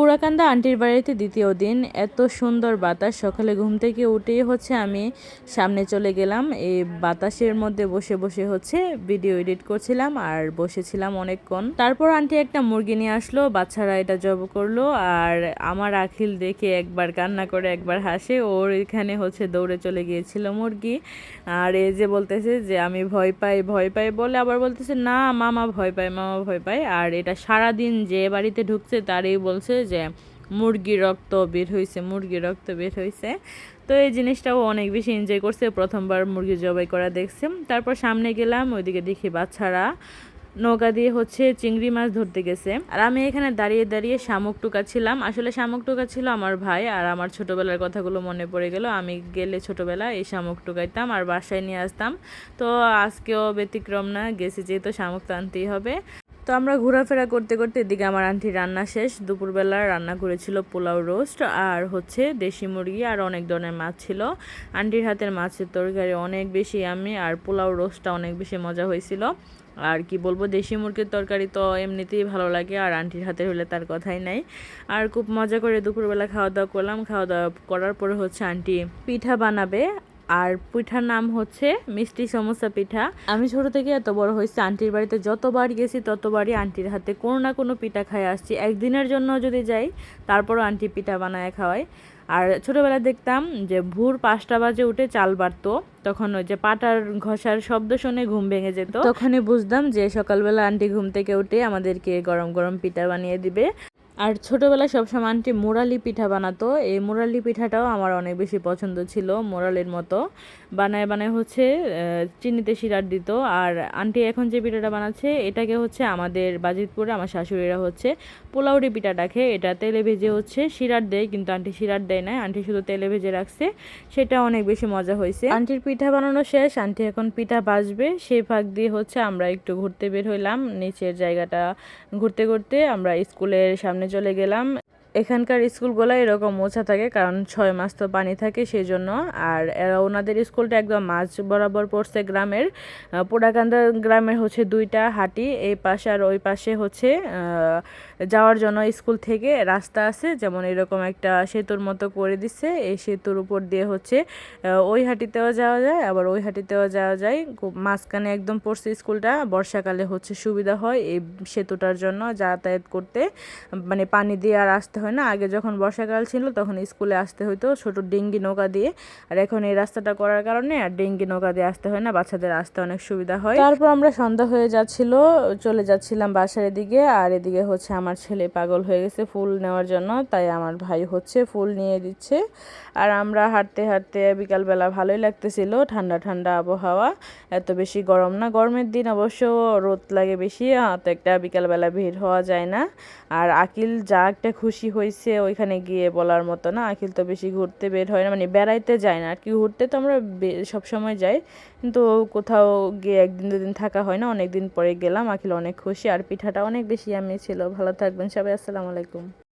পুরাকান্দা আন্টির বাড়িতে দ্বিতীয় দিন। এত সুন্দর বাতাস। সকালে ঘুম থেকে উঠেই হচ্ছে আমি সামনে চলে গেলাম। এই বাতাসের মধ্যে বসে বসে হচ্ছে ভিডিও এডিট করছিলাম আর বসেছিলাম অনেকক্ষণ। তারপর আন্টি একটা মুরগি নিয়ে আসলো। বাচ্চারা এটা জব করল আর আমার আখিল দেখে একবার কান্না করে একবার হাসে। ওর এখানে হচ্ছে দৌড়ে চলে গিয়েছিল মুরগি। আর এই যে বলতেছে যে আমি ভয় পাই ভয় পাই বলে আবার বলতেছে, না, মামা ভয় পায়, মামা ভয় পায়। আর এটা সারাদিন যে বাড়িতে ঢুকছে তারই বলছে যে মুরগি রক্ত বের হয়েছে মুরগি রক্ত বের হয়েছে তো এই জিনিসটাও অনেক বেশি এনজয় করছে। প্রথমবার মুরগি জবাই করা দেখছে। তারপর সামনে গেলাম, ওইদিকে দেখি বাচ্চারা নৌকা দিয়ে হচ্ছে চিংড়ি মাছ ধরতে গেছে। আর আমি এখানে দাঁড়িয়ে দাঁড়িয়ে শামুক টুকা ছিলাম। আসলে শামুক টুকা ছিল আমার ভাই আর আমার ছোটবেলার কথাগুলো মনে পড়ে গেল। আমি গেলে ছোটবেলায় এই শামুক টুকাইতাম আর বাসায় নিয়ে আসতাম। তো আজকেও ব্যতিক্রম না, গেছি যেহেতু শামুক তো আনতেই হবে। তো আমরা ঘোরাফেরা করতে করতে এদিকে আমার আন্টি রান্না শেষ। দুপুরবেলা রান্না করেছিল পোলাও রোস্ট আর হচ্ছে দেশি মুরগি আর অনেক ধরনের মাছ ছিল। আন্টির হাতের মাছের তরকারি অনেক বেশি আমি আর পোলাও রোস্টটা অনেক বেশি মজা হয়েছিল। আর কি বলব, দেশি মুরগির তরকারি তো এমনিতেই ভালো লাগে আর আন্টির হাতে হলে তার কথাই নাই। আর খুব মজা করে দুপুরবেলা খাওয়া দাওয়া করলাম। খাওয়া দাওয়া করার পরে হচ্ছে আন্টি পিঠা বানাবে আর পিঠার নাম হচ্ছে মিষ্টি সমোসা পিঠা। আমি ছোট থেকে এত বড় হয়েছি, আন্টির বাড়িতে যতবার গেছি, ততবারই আন্টির হাতে কোনো না কোনো পিঠা খাই আসছি। একদিনের জন্য যদি যাই, তারপরও আন্টি পিঠা বানায় খাওয়ায়। আর ছোটোবেলায় দেখতাম যে ভোর পাঁচটা বাজে উঠে চাল বাড়তো, তখন ওই যে পাটার ঘষার শব্দ শুনে ঘুম ভেঙে যেত। তখনই বুঝতাম যে সকালবেলা আন্টি ঘুম থেকে উঠে আমাদেরকে গরম গরম পিঠা বানিয়ে দিবে। আর ছোটোবেলায় সবসময় আন্টি মোরালি পিঠা বানাতো। এই মোরালি পিঠাটাও আমার অনেক বেশি পছন্দ ছিল, মোরালের মতো। বানায় বানায় হচ্ছে চিনিতে শিরার দিত। আর আন্টি এখন যে পিঠাটা বানাচ্ছে, এটাকে হচ্ছে আমাদের বাজিতপুরে আমার শাশুড়িরা হচ্ছে পোলাউরি পিঠা রাখে এটা তেলে ভেজে হচ্ছে শিরার দেয়, কিন্তু আন্টি শিরার দেয় না। আন্টি শুধু তেলে ভেজে রাখছে, সেটা অনেক বেশি মজা হয়েছে। আন্টির পিঠা বানানো শেষ, আন্টি এখন পিঠা বাজবে। সেই ফাঁক দিয়ে হচ্ছে আমরা একটু ঘুরতে বের হইলাম, নিচের জায়গাটা ঘুরতে ঘুরতে আমরা স্কুলের সামনে চলে গেলাম। এখানকার স্কুলগুলো এরকম মোছা থাকে, কারণ ছয় মাস তো পানি থাকে সেই জন্য আর এরা ওনাদের স্কুলটা একদম মাঝ বরাবর পড়ছে গ্রামের। পোড়াকান্দা গ্রামের হচ্ছে দুইটা হাটি, এই পাশে আর ওই পাশে হচ্ছে যাওয়ার জন্য স্কুল থেকে রাস্তা আছে, যেমন এরকম একটা সেতুর মতো করে দিচ্ছে। এই সেতুর উপর দিয়ে হচ্ছে ওই হাটিতেও যাওয়া যায়, আবার ওই হাটিতেও যাওয়া যায়। মাঝখানে একদম পড়ছে স্কুলটা, বর্ষাকালে হচ্ছে সুবিধা হয় এই সেতুটার জন্য যাতায়াত করতে। মানে পানি দিয়ে আর আসতে হয় না? আগে যখন বর্ষাকাল ছিল তখন স্কুলে আসতে হইতো ছোট ডেঙ্গি নৌকা দিয়ে। আর এখন এই রাস্তাটা করার কারণে আর ডেঙ্গি নৌকা দিয়ে আসতে হয় না, বাচ্চাদের আসতে অনেক সুবিধা হয়। তারপর আমরা সন্ধ্যা হয়ে যাচ্ছিল, চলে যাচ্ছিলাম বাসার দিকে আর এদিকে হচ্ছে আমার ছেলে পাগল হয়ে গেছে ফুল নেওয়ার জন্য, তাই আমার ভাই হচ্ছে ফুল নিয়ে দিচ্ছে। আর আমরা হাঁটতে হাঁটতে বিকালবেলা ভালোই লাগতেছিল, ঠান্ডা ঠান্ডা আবহাওয়া, এত বেশি গরম না। গরমের দিন অবশ্য রোদ লাগে বেশি তো একটা বিকালবেলা ভিড় হওয়া যায় না। আর আকিল যা একটা খুশি হয়েছে ওইখানে গিয়ে বলার মতো না, আখিল তো বেশি ঘুরতে বের হয় না মানে বেড়াইতে যায় না আর কি ঘুরতে তো আমরা সব সময় যাই, কিন্তু কোথাও গিয়ে একদিন দুদিন থাকা হয় না অনেক দিন পরে গেলাম, আখিল অনেক খুশি, আর পিঠাটা অনেক বেশি আমি ছিল। ভালো থাকবেন সবাই, আসসালামু আলাইকুম।